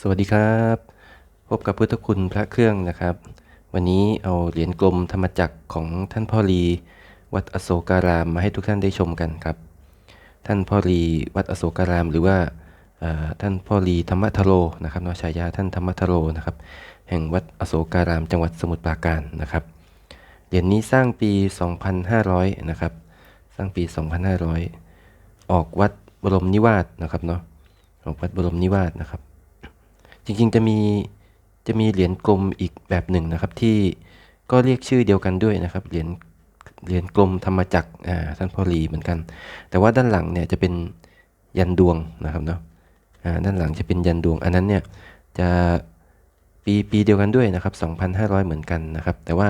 สวัสดีครับ พบกับพุทธคุณพระเครื่องนะครับ วันนี้เอาเหรียญกลมธรรมจักรของท่านพ่อรีวัดอโศการามมาให้ทุกท่านได้ชมกันครับ ท่านพ่อรีวัดอโศการาม หรือว่าท่านพ่อรีธรรมทโรนะครับนาะฉายาท่านธรรมทโรนะครับ แห่งวัดอโศการาม จังหวัดสมุทรปราการนะครับเหรียญนี้สร้างปี 2500 นะครับ สร้างปี 2500 ออกวัดบรมนิวาสนะครับเนาะออกวัดบรมนิวาสนะครับ จริงๆจะมีจะมีเหรียญกลมอีกแบบหนึ่งนะครับ ที่ก็เรียกชื่อเดียวกันด้วยนะครับ เหรียญเหรียญกลมธรรมจักรอ่าท่านพ่อรีเหมือนกัน แต่ว่าด้านหลังเนี่ยจะเป็นยันดวงนะครับเนาะอ่าด้านหลังจะเป็นยันดวง อันนั้นเนี่ยจะปีปีเดียวกันด้วยนะครับ 2,500 เหมือนกันนะครับ แต่ว่า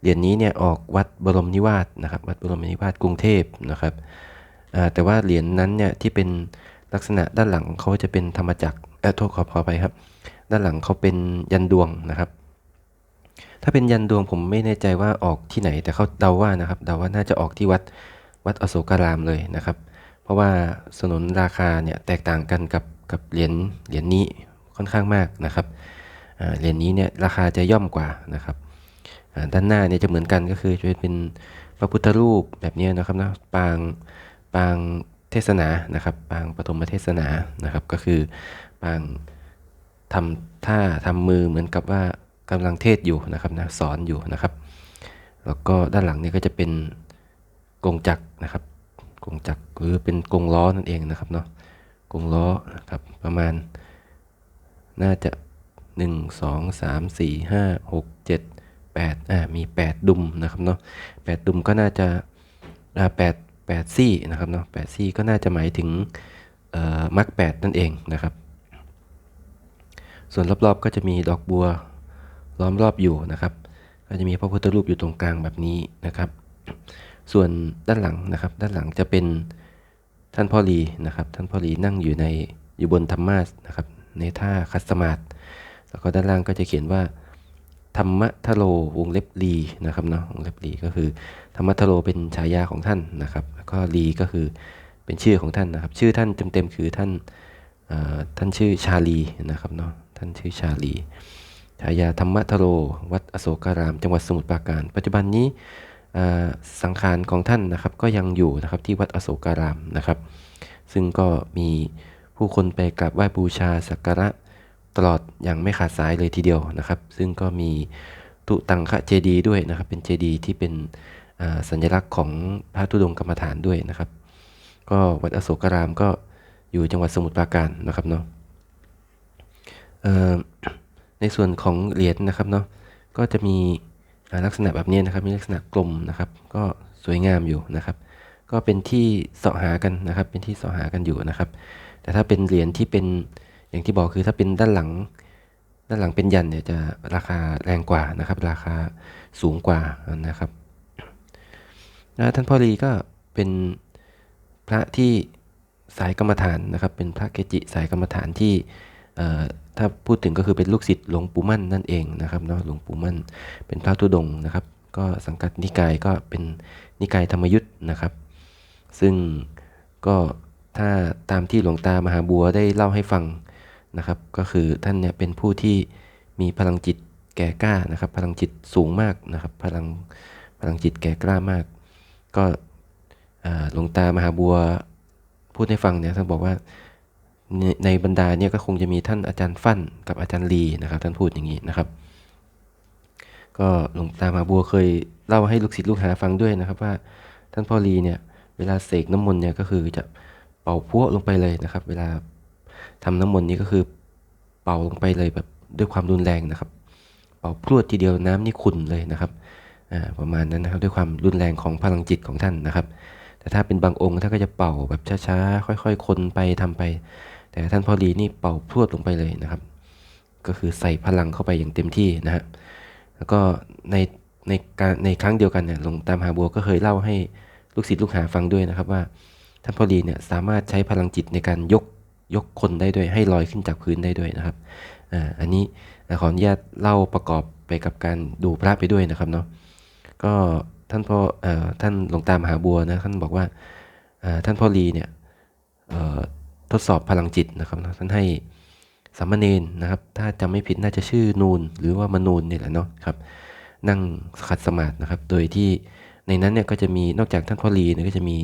เหรียญนี้เนี่ยออกวัดบรมนิวาสนะครับ วัดบรมนิวาสกรุงเทพนะครับอ่าแต่ว่าเหรียญนั้นเนี่ยที่เป็นลักษณะด้านหลังเขาจะเป็นธรรมจักรเออโทษขอขอไปครับ ด้านหลังเขาเป็นยันดวงนะครับ ถ้าเป็นยันดวงผมไม่แน่ใจว่าออกที่ไหน แต่เขาเดาว่านะครับเดาว่าน่าจะออกที่วัดวัดอโศการามเลยนะครับ เพราะว่าสนนราคาเนี่ยแตกต่างกันกับกับเหรียญเหรียญนี้ค่อนข้างมากนะครับเหรียญนี้เนี่ยราคาจะย่อมกว่านะครับด้านหน้าเนี่ยจะเหมือนกันก็คือจะเป็นพระพุทธรูปแบบนี้นะครับนะปางปางเทศนานะครับ ปางปฐมเทศนานะครับ ก็คือปาง ทำท่าทำมือเหมือนกับว่ากำลังเทศอยู่นะครับนะสอนอยู่นะครับ แล้วก็ด้านหลังนี่ก็จะเป็นกงจักรนะครับกงจักรหรือเป็นกงล้อนั่นเองนะครับเนาะกงล้อนะครับประมาณ น่าจะ 1 2 3 4 5 6 7 8อ่ามี 8 ดุมนะครับเนาะ8ดุมก็น่าจะอ่า8 8ซี่นะครับเนาะ8ซี่ก็น่าจะหมายถึงเอ่อมรรค8นั่นเองนะครับ ส่วนรอบๆก็จะมีดอกบัวล้อมรอบอยู่นะครับ ก็จะมีพระพุทธรูปอยู่ตรงกลางแบบนี้นะครับ ส่วนด้านหลังนะครับ ด้านหลังจะเป็นท่านพ่อรีนะครับ ท่านพ่อรีนั่งอยู่ในอยู่บนธรรมาสนะครับ ในท่าคัสมาดแล้วก็ด้านล่างก็จะเขียนว่าธรรมทโรวงเล็บลีนะครับเนาะวงเล็บลีก็คือธรรมทโรเป็นฉายาของท่านนะครับ แล้วก็ลีก็คือเป็นชื่อของท่านนะครับ ชื่อท่านเต็มๆคือท่านท่านชื่อชาลีนะครับเนาะ ท่านชื่อชาลีฉายาธรรมทโร วัดอโศการาม จังหวัดสมุทรปราการ ปัจจุบันนี้สังขารของท่านนะครับก็ยังอยู่นะครับที่วัดอโศการามนะครับ ซึ่งก็มีผู้คนไปกราบไหว้บูชาสักการะตลอดอย่างไม่ขาดสายเลยทีเดียวนะครับ ซึ่งก็มีตุตังคะเจดีด้วยนะครับ เป็นเจดีที่เป็นสัญลักษณ์ของพระธุดงกรรมฐานด้วยนะครับ ก็วัดอโศการามก็อยู่จังหวัดสมุทรปราการนะครับเนาะ ในส่วนของเหรียญนะครับเนาะก็จะมีลักษณะแบบนี้นะครับ มีลักษณะกลมนะครับ ก็สวยงามอยู่นะครับ ก็เป็นที่เสาะหากันนะครับ เป็นที่เสาะหากันอยู่นะครับ แต่ถ้าเป็นเหรียญที่เป็นอย่างที่บอกคือถ้าเป็นด้านหลัง ด้านหลังเป็นยันเนี่ยจะราคาแรงกว่านะครับ ราคาสูงกว่านะครับแล้วท่านพ่อรีก็เป็นพระที่สายกรรมฐานนะครับ เป็นพระเกจิสายกรรมฐานที่ ถ้าพูดถึงก็คือเป็นลูกศิษย์หลวงปู่มั่นนั่นเองนะครับเนาะหลวงปู่มั่นเป็นพระธุดงนะครับ ก็สังกัดนิกายก็เป็นนิกายธรรมยุทธ์นะครับ ซึ่งก็ถ้าตามที่หลวงตามหาบัวได้เล่าให้ฟังนะครับ ก็คือท่านเนี่ยเป็นผู้ที่มีพลังจิตแก่กล้านะครับ พลังจิตสูงมากนะครับ พลังพลังจิตแก่กล้ามาก ก็หลวงตามหาบัวพูดให้ฟังเนี่ยท่านบอกว่า ในในบรรดาเนี่ยก็คงจะมีท่านอาจารย์ฟั่นกับอาจารย์ลีนะครับท่านพูดอย่างนี้นะครับ ก็หลวงตามาบัวเคยเล่าให้ลูกศิษย์ลูกหาฟังด้วยนะครับว่าท่านพ่อลีเนี่ยเวลาเสกน้ำมนต์เนี่ยก็คือจะเป่าพัวลงไปเลยนะครับ เวลาทำน้ำมนต์นี้ก็คือเป่าลงไปเลยแบบด้วยความรุนแรงนะครับ เป่าพรวดทีเดียวน้ำนี่ขุ่นเลยนะครับอ่าประมาณนั้นนะครับด้วยความรุนแรงของพลังจิตของท่านนะครับ แต่ถ้าเป็นบางองค์ท่านก็จะเป่าแบบช้าๆค่อย ๆ คนไปทำไป แต่ท่านพ่อลีนี่เป่าพรวดลงไปเลยนะครับ ก็คือใส่พลังเข้าไปอย่างเต็มที่นะฮะแล้วก็ในในการในครั้งเดียวกันเนี่ยหลวงตามหาบัวก็เคยเล่าให้ลูกศิษย์ลูกหาฟังด้วยนะครับว่า ท่านพ่อรีเนี่ยสามารถใช้พลังจิตในการยกยกคนได้ด้วยให้ลอยขึ้นจากพื้นได้ด้วยนะครับอ่าอันนี้ขออนุญาตเล่าประกอบไปกับการดูพระไปด้วยนะครับเนาะก็ท่านพ่ออท่านหลวงตามหาบัวนะท่านบอกว่าท่านพ่อรีเนี่ย ทดสอบพลังจิตนะครับนะท่านให้สามเณรนะครับ ถ้าจำไม่ผิดน่าจะชื่อนูนหรือว่ามนูนนี่แหละเนาะครับ นั่งขัดสมาธินะครับ โดยที่ในนั้นเนี่ยก็จะมีนอกจากท่านพ่อลีเนี่ยก็จะมี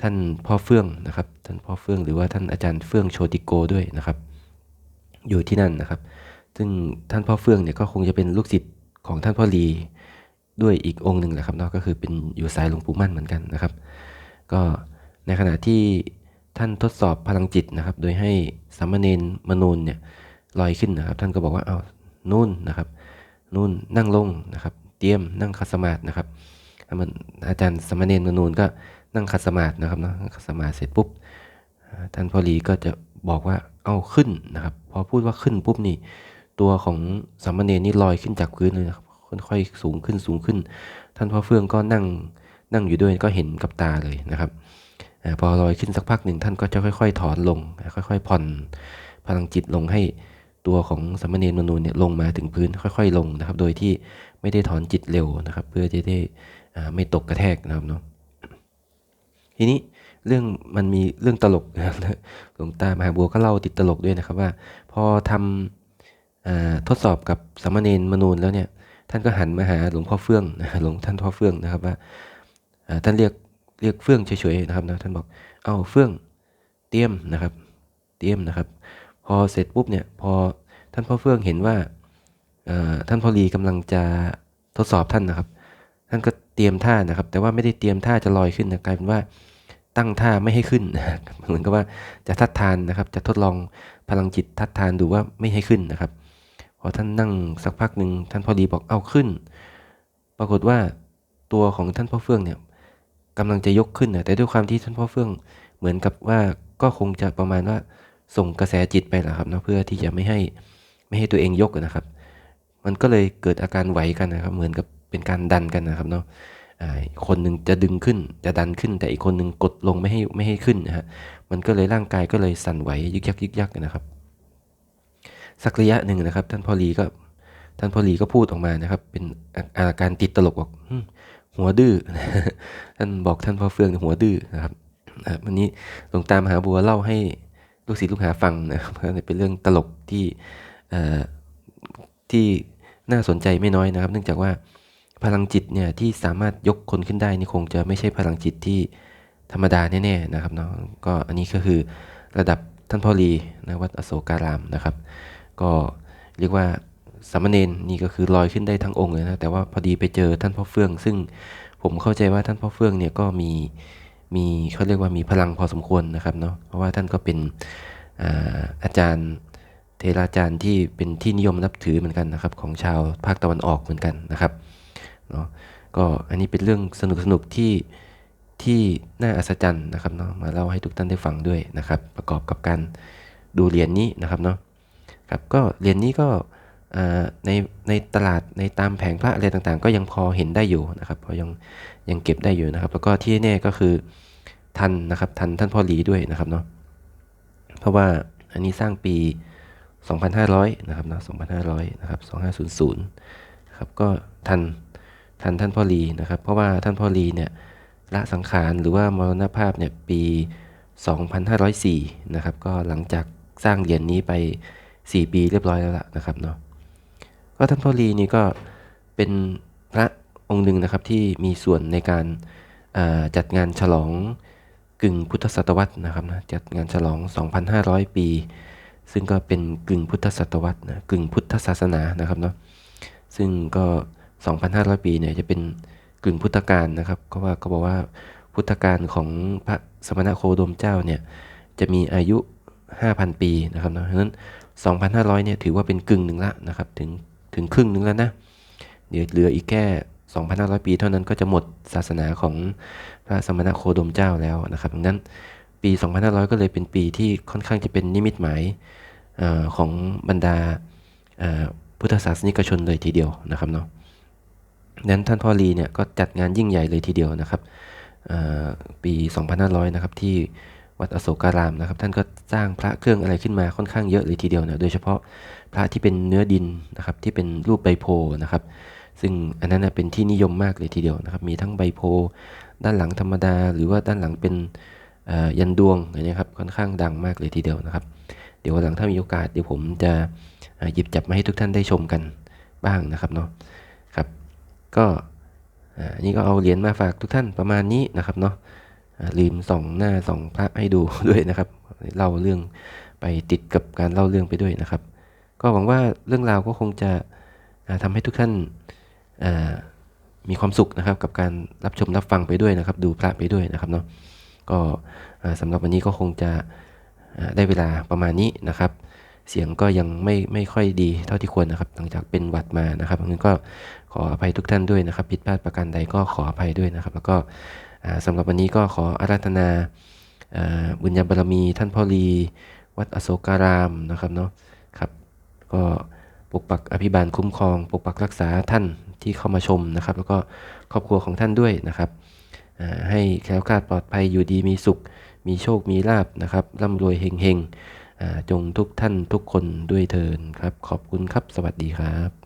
ท่านพ่อเฟื่องนะครับ ท่านพ่อเฟื่องหรือว่าท่านอาจารย์เฟื่องโชติโกด้วยนะครับ อยู่ที่นั่นนะครับ ซึ่งท่านพ่อเฟื่องเนี่ยก็คงจะเป็นลูกศิษย์ของท่านพ่อลีด้วยอีกองค์หนึ่งแหละครับเนาะก็คือเป็นอยู่สายหลวงปู่มั่นเหมือนกันนะครับ ก็ในขณะที่ ท่านทดสอบพลังจิตนะครับ โดยให้สามเณรมนูนเนี่ยลอยขึ้นนะครับ ท่านก็บอกว่าเอานู่นนะครับ นู่นนั่งลงนะครับ เตรียมนั่งคัสมาธินะครับอาจารย์สมณเณรมนูนก็นั่งคัสมาธินะครับนะคัสมาธิเสร็จปุ๊บท่านพอลีก็จะบอกว่าเอาขึ้นนะครับ พอพูดว่าขึ้นปุ๊บนี่ ตัวของสามเณรนี่ลอยขึ้นจากพื้นเลยนะครับค่อยๆสูงขึ้นสูงขึ้น ท่านพ่อเฟื่องก็นั่งนั่งอยู่ด้วยก็เห็นกับตาเลยนะครับ พอลอยขึ้นสักพักหนึ่งท่านก็จะค่อยๆ ถอนลง ค่อยๆผ่อนพลังจิตลงให้ตัวของสามเณรมนูนเนี่ยลงมาถึงพื้นค่อย ๆ ลงนะครับ โดยที่ไม่ได้ถอนจิตเร็วนะครับ เพื่อจะได้ไม่ตกกระแทกนะครับเนาะทีนี้เรื่องมันมีเรื่องตลกนะครับหลวงตามหาบัวก็เล่าติดตลกด้วยนะครับว่า พอทำทดสอบกับสามเณรมนูนแล้วเนี่ยท่านก็หันมาหาหลวงพ่อเฟื่องหลวงท่านพ่อเฟื่องนะครับว่าท่านเรียก เรียกเฟื่องเฉยๆนะครับนะท่านบอกเอาเฟื่องเตรียมนะครับ เตรียมนะครับ พอเสร็จปุ๊บเนี่ยพอท่านพ่อเฟื่องเห็นว่าท่านพ่อรีกำลังจะทดสอบท่านนะครับ ท่านก็เตรียมท่านะครับ แต่ว่าไม่ได้เตรียมท่าจะลอยขึ้นนะกลายเป็นว่าตั้งท่าไม่ให้ขึ้น เหมือนกับว่าจะทัดทานนะครับ จะทดลองพลังจิตทัดทานดูว่าไม่ให้ขึ้นนะครับ พอท่านนั่งสักพักหนึ่งท่านพอดีบอกเอาขึ้น ปรากฏว่าตัวของท่านพ่อเฟื่องเนี่ย กำลังจะยกขึ้นนะแต่ด้วยความที่ท่านพ่อเฟื่องเหมือนกับว่าก็คงจะประมาณว่าส่งกระแสจิตไปแหละครับนะเพื่อที่จะไม่ให้ไม่ให้ตัวเองยกนะครับ มันก็เลยเกิดอาการไหวกันนะครับ เหมือนกับเป็นการดันกันนะครับเนาะคนหนึ่งจะดึงขึ้นจะดันขึ้น แต่อีกคนหนึ่งกดลงไม่ให้ไม่ให้ขึ้นนะฮะมันก็เลยร่างกายก็เลยสั่นไหวยึกยักยึกยักนะครับ สักระยะหนึ่งนะครับ ท่านพอลีก็ท่านพอลีก็พูดออกมานะครับ เป็นอาการติดตลกบอก หัวดื้อท่านบอกท่านพ่อเฟืองหัวดื้อนะครับวันนี้หลวงตามหาบัวเล่าให้ลูกศิษย์ลูกหาฟังนะครับเป็นเรื่องตลกที่ที่น่าสนใจไม่น้อยนะครับ เนื่องจากว่าพลังจิตเนี่ยที่สามารถยกคนขึ้นได้นี่คงจะไม่ใช่พลังจิตที่ธรรมดาแน่ๆนะครับเนาะก็อันนี้ก็คือระดับท่านพ่อลีนะวัดอโศการามนะครับ ก็เรียกว่า สามเณรนี่ก็คือลอยขึ้นได้ทั้งองค์เลยนะแต่ว่าพอดีไปเจอท่านพ่อเฟื่อง ซึ่งผมเข้าใจว่าท่านพ่อเฟื่องเนี่ยก็มีมีเขาเรียกว่ามีพลังพอสมควรนะครับเนาะเพราะว่าท่านก็เป็นอาอาจารย์เทราจารย์ที่เป็นที่นิยมนับถือเหมือนกันนะครับ ของชาวภาคตะวันออกเหมือนกันนะครับเนาะก็อันนี้เป็นเรื่องสนุกสนุกที่ที่น่าอัศจรรย์นะครับเนาะมาเล่าให้ทุกท่านได้ฟังด้วยนะครับ ประกอบกับการดูเหรียญนนี้นะครับเนาะครับก็เหรียญนี้ก็ ในในตลาดในตามแผงพระอะไรต่างๆ ก็ยังพอเห็นได้อยู่นะครับพอยังยังเก็บได้อยู่นะครับ แล้วก็ที่แน่ก็คือทันนะครับทันท่านพ่อหลีด้วยนะครับเนาะเพราะว่าอันนี้สร้างปี 2500 นะครับเนาะ2500 นะครับ 2500นะครับก็ทันทันท่านพ่อหลีนะครับ เพราะว่าท่านพ่อหลีเนี่ยละสังขารหรือว่ามรณภาพเนี่ยปี 2504 นะครับ ก็หลังจากสร้างเหรียญนนี้ไป 4 ปีเรียบร้อยแล้วล่ะนะครับเนาะ ก็ท่านพ่อรีนี่ก็เป็นพระองค์หนึ่งนะครับที่มีส่วนในการจัดงานฉลองกึ่งพุทธศตวรรษนะครับนะจัดงานฉลอง 2,500 ปี ซึ่งก็เป็นกึ่งพุทธศตวรรษนะกึ่งพุทธศาสนานะครับเนาะซึ่งก็ 2,500 ปีเนี่ยจะเป็นกึ่งพุทธกาลนะครับเพราะว่าเขาบอกว่าพุทธกาลของพระสมณโคดมเจ้าเนี่ยจะมีอายุ 5,000 ปีนะครับเนาะฉะนั้น 2,500 เนี่ยถือว่าเป็นกึ่งหนึ่งละนะครับถึง ถึงครึ่งหนึ่งแล้วนะ เดี๋ยวเหลืออีกแค่ 2,500 ปีเท่านั้นก็จะหมดศาสนาของพระสมณโคดมเจ้าแล้วนะครับดังนั้นปี 2,500 ก็เลยเป็นปีที่ค่อนข้างจะเป็นนิมิตหมายอของบรรดาพุทธศาสนิกชนเลยทีเดียวนะครับเนาะนั้นท่านพ่อรีเนี่ยก็จัดงานยิ่งใหญ่เลยทีเดียวนะครับปี 2,500 นะครับที่ วัดอโศการามนะครับ ท่านก็สร้างพระเครื่องอะไรขึ้นมาค่อนข้างเยอะเลยทีเดียวนะโดยเฉพาะพระที่เป็นเนื้อดินนะครับที่เป็นรูปใบโพนะครับ ซึ่งอันนั้นเป็นที่นิยมมากเลยทีเดียวนะครับ มีทั้งใบโพ ด้านหลังธรรมดา หรือว่าด้านหลังเป็นยันดวงนนี้ครับค่อนข้างดังมากเลยทีเดียวนะครับ เดี๋ยววันหลังถ้ามีโอกาสเดี๋ยวผมจะหยิบจับมาให้ทุกท่านได้ชมกันบ้างนะครับเนาะครับก็นี่ก็เอาเหรียญมาฝากทุกท่านประมาณนี้นะครับเนาะ ลืมส่องหน้าส่องพระให้ดูด้วยนะครับเล่าเรื่องไปติดกับการเล่าเรื่องไปด้วยนะครับ ก็หวังว่าเรื่องราวก็คงจะอ่าทำให้ทุกท่านมีความสุขนะครับ กับการรับชมรับฟังไปด้วยนะครับ ดูพระไปด้วยนะครับเนาะก็อ่าสำหรับวันนี้ก็คงจะได้เวลาประมาณนี้นะครับ เสียงก็ยังไม่ไม่ค่อยดีเท่าที่ควรนะครับ หลังจากเป็นหวัดมานะครับงั้นก็ขออภัยทุกท่านด้วยนะครับ ผิดพลาดประการใดก็ขออภัยด้วยนะครับ แล้วก็ สำหรับวันนี้ก็ขออาราธนาบุญญาบารมีท่านพ่อรีวัดอโศการามนะครับเนาะครับก็ปกปักอภิบาลคุ้มครอง ปกปักรักษาท่านที่เข้ามาชมนะครับ แล้วก็ครอบครัวของท่านด้วยนะครับให้แคล้วคลาดปลอดภัยอยู่ดีมีสุข มีโชคมีลาบนะครับร่ำรวยเฮงเฮงๆจงทุกท่านทุกคนด้วยเทินครับ ขอบคุณครับสวัสดีครับ